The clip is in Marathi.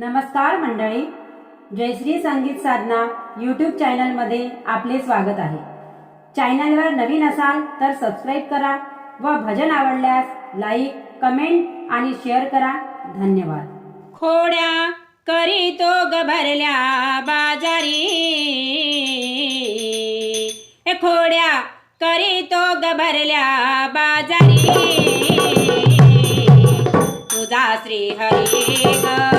नमस्कार मंडळी. जयश्री संगीत साधना यूट्यूब चॅनलमध्ये आपले स्वागत आहे. चॅनलवर नवीन असाल तर सबस्क्राईब करा व भजन आवडल्यास लाईक कमेंट आणि शेअर करा. धन्यवाद. खोड्या करीतो ग भरल्या बाजारी. ए खोड्या करीतो ग भरल्या बाजारी. तुझा श्री हरी